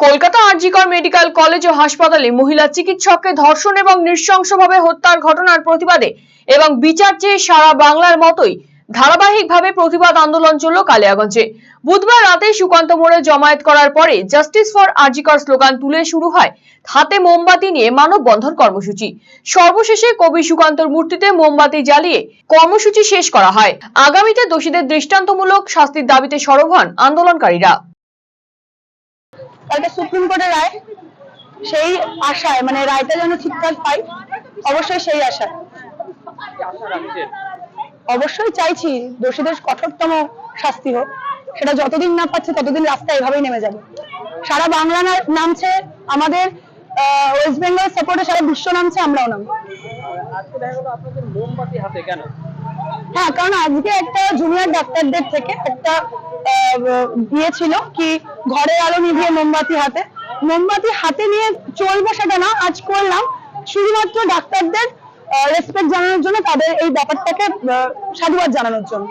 Kolkata RG Kar medical college ও হাসপাতালে মহিলা চিকিৎসককে ধর্ষণ এবং নৃশংসভাবে হত্যার ঘটনার প্রতিবাদে এবং বিচার চেয়ে সারা বাংলার মতোই ধারাবাহিকভাবে প্রতিবাদ আন্দোলন চলল কালিয়াগঞ্জে। বুধবার রাতে সুকান্ত মোড়ে জমায়েত করার পরে জাস্টিস ফর আরজিকর স্লোগান তুলে শুরু হয় হাতে মোমবাতি নিয়ে মানববন্ধন কর্মসূচি। সর্বশেষে কবি সুকান্তর মূর্তিতে মোমবাতি জ্বালিয়ে কর্মসূচি শেষ করা হয়। আগামীতে দোষীদের দৃষ্টান্তমূলক শাস্তির দাবিতে সরব হন আন্দোলনকারীরা। কালকে সুপ্রিম কোর্টের রায়, সেই আশায় মানে রায়টা যেন ঠিকঠাক পাই অবশ্যই সেই আশায় অবশ্যই চাইছি দোষীদের কঠোরতম শাস্তি হোক, সেটা যতদিন না পাচ্ছে ততদিন রাস্তা এভাবেই নেমে যাবে। সারা বাংলা নামছে আমাদের ওয়েস্ট বেঙ্গল সাপোর্টে সারা বিশ্ব নামছে আমরাও নাম আজকে দেখা গেলো আপনাদের মোমবাতি হাতে, কেন? হ্যাঁ কারণ আজকে একটা জুনিয়র ডাক্তারদের থেকে একটা আহ, ইয়ে ছিল কি ঘরে আলো নিভিয়ে মোমবাতি হাতে। মোমবাতি হাতে নিয়ে চলবো সেটা না আজ করলাম। শুধুমাত্র ডাক্তারদের রেসপেক্ট জানানোর জন্য তাদের এই ব্যাপারটাকে সাধুবাদ জানানোর জন্য।